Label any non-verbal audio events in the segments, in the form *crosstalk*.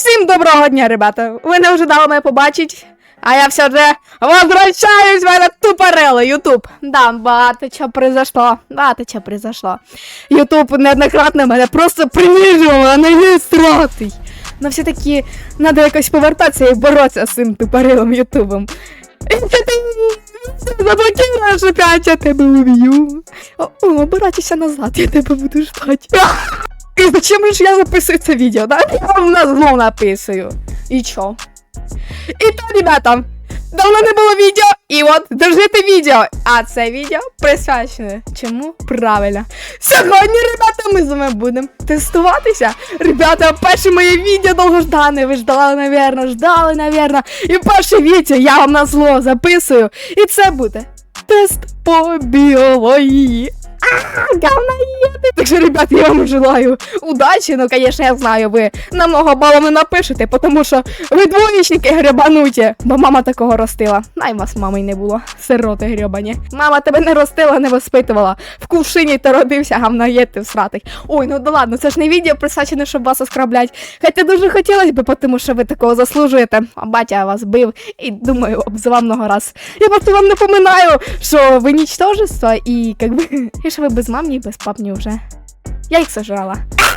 Всім доброго дня, ребята! Ви не ожидали мене побачить, а я все же возвращаюсь в этот тупорелый Ютуб. Да, багато чого произошло, багато чого произошло. Ютуб неоднократно мене просто принижував, а не стратий. Но все-таки надо якось повертатися і боротися з цим тупорилим Ютубом. Заблокируєш опять, я тебе уб'ю. О, обирайтеся назад, я тебе буду ждать. І зачем ж я записую це відео, да? Я на зло написую. І чо? І то, ребята, давно не було відео, і от держите відео. А це відео присвячене чому? Правильно. Сьогодні, ребята, ми з вами будемо тестуватися. Ребята, перше моє відео довгождане. Ви ждали, навірно, ждали, навірно. І перше відео я вам на зло записую. І це буде тест по біології. Говноеды. Так что, ребят, я вам желаю удачи, но, конечно, я знаю, ви намного балом не напишете, потому що ви двоєчники гребануті, бо мама такого ростила. Най вас мами не було, сироти гребані. Мама тебе не ростила, не воспитувала. В кувшині ти родився, говноєд ти всратий. Ой, ну да ладно, це ж не відео присвячене, щоб вас оскорблять. Хоча дуже хотілося б, тому що ви такого заслужуєте. А батя вас бив і думаю, обзивав много раз. Я просто вам напоминаю, що ви нічтожество і как що ви без мамні і без папні вже. Я їх сожрала.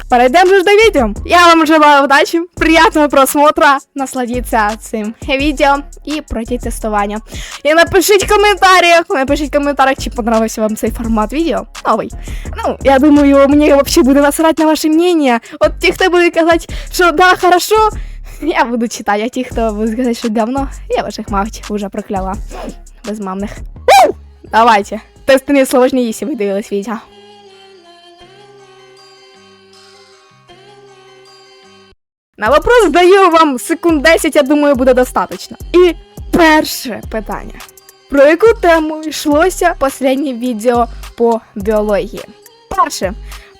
Перейдемо же до відео. Я вам желаю удачі, приятного просмотра, насладіться цим відео і пройти тестування. І напишіть в коментарях, напишіть в коментарях, чи понравився вам цей формат відео. Новий. Ну, я думаю, мені взагалі буде насрать на ваше мнение. От ті, хто буде казати, що да, хорошо, я буду читати, а ті, хто буде сказати, що говно, я ваших мать уже прокляла. Безмамних. У! Давайте. Тесты не сложнее, если вы дивились відео. На вопрос даю вам секунд 10, я думаю, буде достатньо. І перше питання. Про яку тему йшлося останнє відео по біології? Перше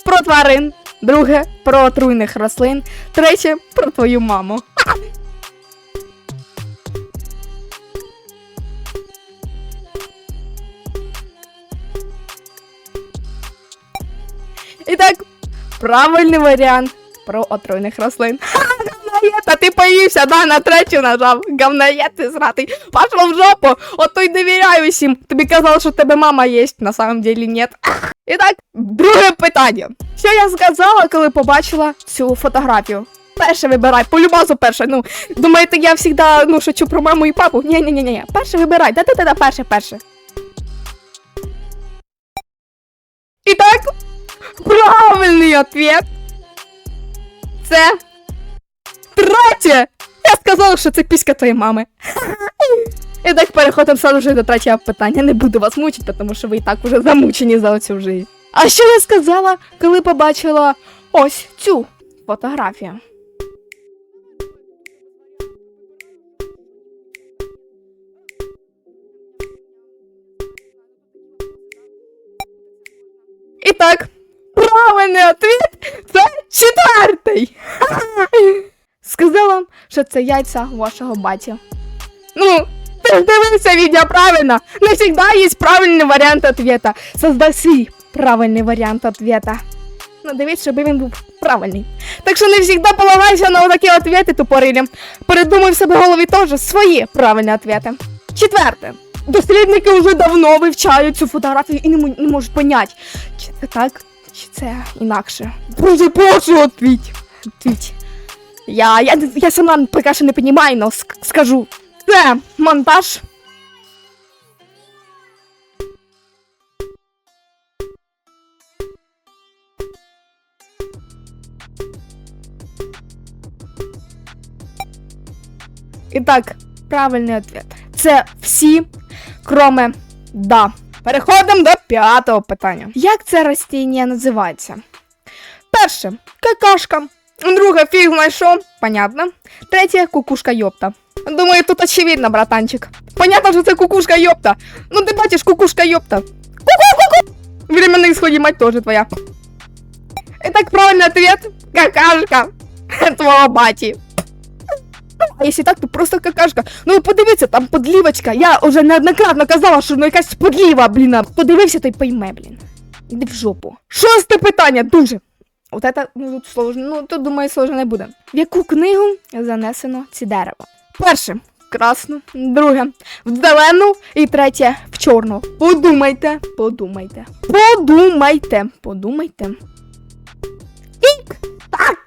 про тварин, друге про отруйних рослин, третє про твою маму. *laughs* І так, правильний варіант про отруйних рослин. *laughs* Говноєд, а ти поївся, да, на третю нажав. Говноєд ти зратий. Пошла в жопу, от то й довіряю всім. Тобі казав, що в тебе мама є, на самом деле нет. *laughs* І так, друге питання. Що я сказала, коли побачила цю фотографію? Перше вибирай, по любазу перше. Ну, думаєте, я завжди ну, шучу про маму і папу? Ні, ні, ні, ні. Перше вибирай. Де ти де перше, перше. І так, правильний ответ. Це третє. Я сказала, що це піська твоєї мами. І так переходимо сразу же до третього питання. Не буду вас мучити, тому що ви і так уже замучені за оцю життя. А що я сказала, коли побачила ось цю фотографію? І так, правильний ответ це четвертий. *laughs* Сказала, що це яйця вашого батя. Ну, ти дивився відео правильно. Не завжди є правильний варіант ответа. Создай свій правильний варіант ответа. Ну, дивись, щоб він був правильний. Так що не завжди полагайся на такі ответи тупорилі. Передумай в себе голові теж свої правильні ответи. Четверте. Дослідники вже давно вивчають цю фотографію і не, не можуть поняти, чи це так, це інакше. Дуже прошу отвіть. Отвіть. Я, я, я сама поки що не розумію, але скажу. Це монтаж. І так, правильний ответ. Це всі, кроме да. Переходимо до п'ятого питання. Як це растіння називається? Перше какашка. Друге фіг знайшов, понятно. Третє кукушка йопта. Думаю, тут очевидно, братанчик. Понятно, що це кукушка йопта. Ну ти бачиш, кукушка йопта. Ку-ку-ку-ку. Время на мать тоже твоя. Итак, правильный ответ. Какашка. *laughs* Твого баті. А якщо так, то просто какашка. Ну подивіться, там подлівочка. Я вже неоднократно казала, що ну якась подліва, блін. Подивився, то й пойме, блін. Іди в жопу. Шосте питання, дуже. От это, ну тут сложно, ну тут думаю, сложно не буде. В яку книгу занесено ці дерева? Перше красну, друге в зелену і третє в чорну. Подумайте, подумайте. Подумайте, подумайте. Тік! Так!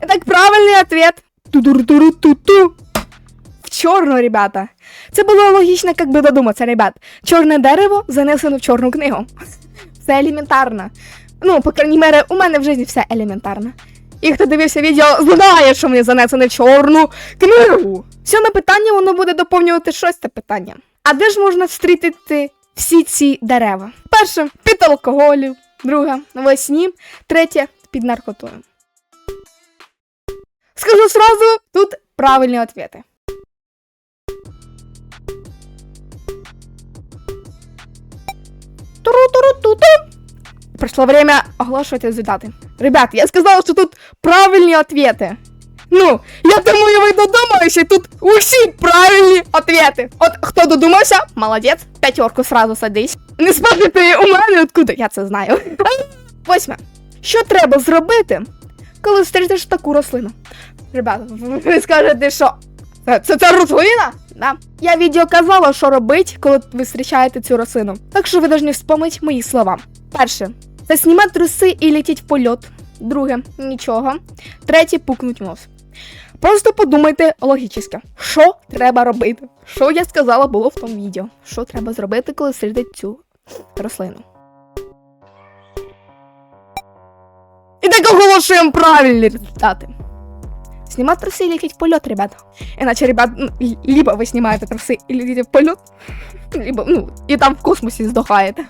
Так, правильний ответ. Ту-ду-ду-ду-ту-ту. В чорну, ребята. Це було логічно, як би додуматися, ребят. Чорне дерево занесено в чорну книгу. *laughs* Все елементарно. Ну, по крайній мере, у мене в житті все елементарно. І хто дивився відео, знає, що мені занесено в чорну книгу. Сьоме питання воно буде доповнювати шосте питання. А де ж можна встрітити всі ці дерева? Перше під алкоголю, друге в третє під наркотою. Скажу сразу, тут правильні ответи. Туру-туру-ту-ту. Пришло время оглашивать результаты. Ребят, я сказала, что тут правильные ответы. Ну, я думаю, ви додумалися, тут усі правильні ответи. От хто додумався, молодець, п'ятерку сразу садись. Не спрашивайте у мене, откуда я це знаю. *laughs* Восьме. Що треба зробити, коли зустрічеш таку рослину? Ребята, ви скажете, що це, це, рослина? Да. Я відео казала, що робить, коли ви зустрічаєте цю рослину. Так що ви повинні вспомнити мої слова. Перше, знімати труси і летіть в польот. Друге, нічого. Третє, пукнуть в нос. Просто подумайте логічно, що треба робити. Що я сказала було в тому відео. Що треба зробити, коли зустріти цю рослину. І так оголошуємо правильні результати Снимать трусы и лететь в полет, ребят. Иначе, ребят, ну, л- либо вы снимаете трусы и летите в полет, *laughs* либо, ну, и там в космосе сдохаете.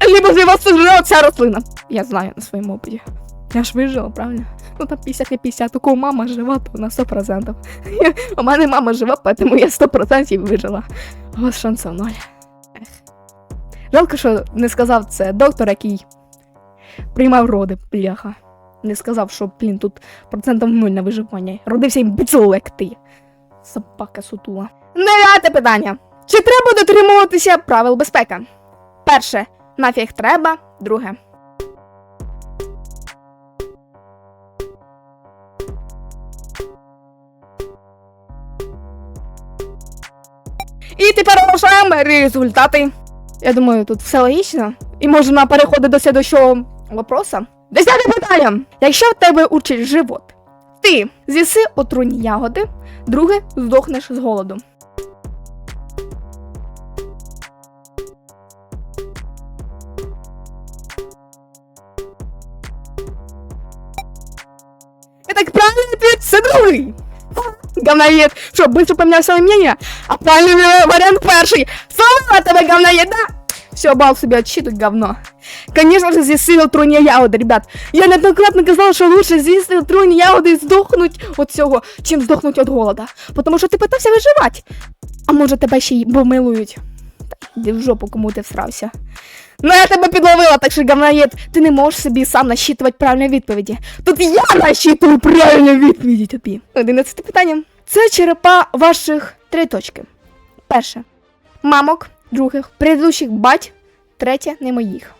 Либо же вас сожрет вся рослина. Я знаю на своем опыте. Я ж вижила, правильно? Ну там 50 на 50, у кого мама жива, то на 100%. *laughs* У мене мама жива, поэтому я 100% вижила. А у вас шансів ноль. Ех. Жалко, що не сказав це доктор, який приймав роди, бляха. Не сказав, що, блін, тут процентів нуль на виживання. Родився імбецил, як ти. Собака сутула. Дев'яте питання. Чи треба дотримуватися правил безпеки? Перше, нафіг треба. Друге. І тепер оголошуємо результати. Я думаю, тут все логічно. І можна переходити до слідущого вопроса. Десяте питання. Якщо в тебе учить живот, ти з'їси отруйні ягоди, друге здохнеш з голоду. І так правильний ответ це другий. Говноед. Що, быстро поменял своє мнение? А правильний варіант перший. Слава тебе, говноед, да? Все, бал себе отсчитывать говно. Конечно же, з'їси отруйні ягоди, ребят. Я неоднократно казала, що лучше з'їсти отруйні ягоди і здохнуть від цього, чим здохнуть від голода. Тому що ти питався виживати. А може тебе ще й помилують. Та в жопу, кому ти всрався. Ну я тебе підловила, так що говноєд, ти не можеш собі сам насчитувати правильні відповіді. Тут я насчитую правильні відповіді тобі. Одинадцяте питання. Це черепа ваших три точки. Перше. Мамок, других, предыдущих бать, третє не моїх.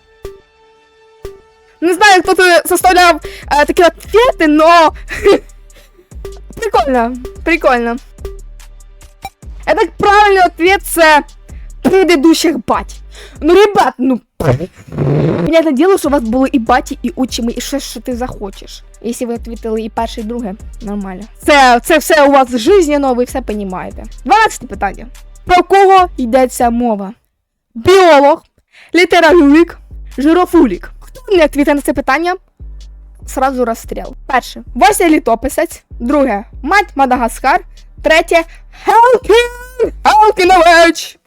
Не знаю, хто тут составляв е, такі ответи, но *laughs* прикольно, прикольно. Так правильний ответ це предыдущих бать. Ну, ребят, ну. Понятне діло, що у вас були і баті, і учими, і ще що ти захочеш. Якщо ви відповіли і перше, і друге, нормально. Це, це все у вас жизненно, ви все розумієте. 12 питання. Про кого йдеться мова? Біолог, літературник, жирофулік. Хто не відповідає на це питання? Сразу розстріл. Перше. Вася літописець. Друге. Мать Мадагаскар. Третє. Хелкін! Хелкінович!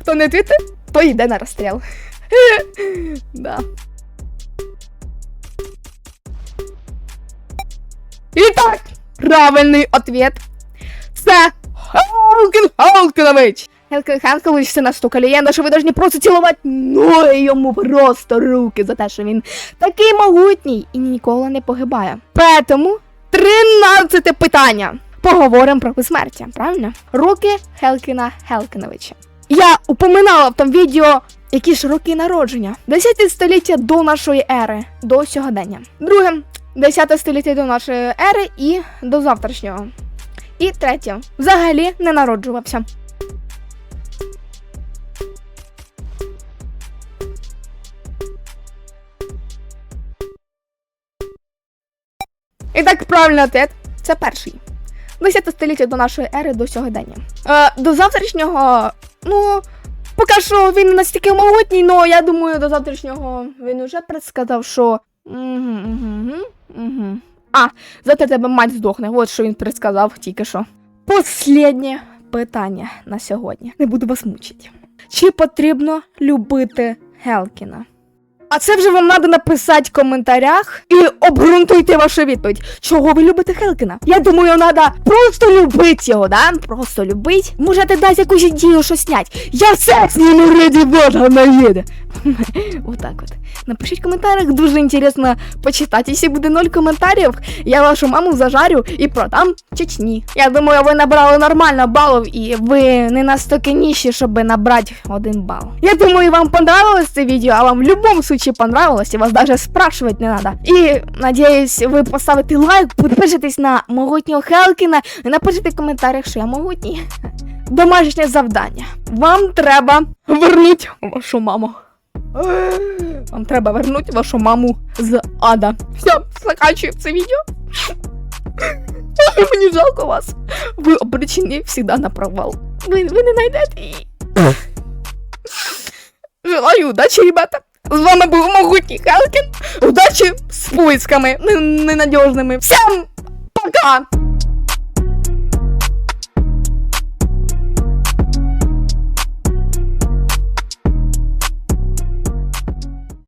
Хто не відповідає, то йде на розстріл. *laughs* да. Так, правильний ответ. Це Хелкін Хелкінович. Хелкін Хелкінович це настільки легенда, що ви повинні просто цілувати ноги йому просто руки за те, що він такий могутній і ніколи не погибає. Тому 13 питання. Поговоримо про безсмертя, правильно? Руки Хелкіна Хелкіновича. Я упоминала в тому відео Які ж роки народження? 10 століття до нашої ери, до сьогодення. Друге, 10 століття до нашої ери і до завтрашнього. І третє, взагалі не народжувався. Так, правильний ответ – це перший. 10 століття до нашої ери до сьогодення. Е, до завтрашнього, ну, поки що він настільки могутній, але я думаю, до завтрашнього він уже предсказав, що. Угу, угу, угу. А, завтра тебе мать здохне. От що він предсказав тільки що. Посліднє питання на сьогодні. Не буду вас мучити. Чи потрібно любити Гелкіна? А це вже вам треба написати в коментарях і обґрунтуйте вашу відповідь. Чого ви любите Хелкіна? Я думаю, треба просто любити його, да? Просто любить. Можете дати якусь ідею, що снять. Я все зніму раді Бога наїде. *laughs* Отак от. Напишіть в коментарях, дуже інтересно почитати. Якщо буде ноль коментарів, я вашу маму зажарю і продам Чечні. Я думаю, ви набрали нормально балів і ви не настільки ніші, щоб набрати один бал. Я думаю, вам понравилось це відео, а вам в будь-якому случае понравилось, і вас даже спрашивать не надо. І надіюсь, ви поставите лайк, підпишетесь на могутнього Хелкіна і напишите в коментарях, що я могутній. Домашнє завдання. Вам треба вернути вашу маму. Вам треба вернути вашу маму з ада. Все, заканчуємо це відео. Мені жалко вас. Ви обречені завжди на провал. Ви, ви не знайдете її. Желаю удачі, ребята. З вами був могутній Халкін. Удачі з поисками ненадіжними. Всім пока!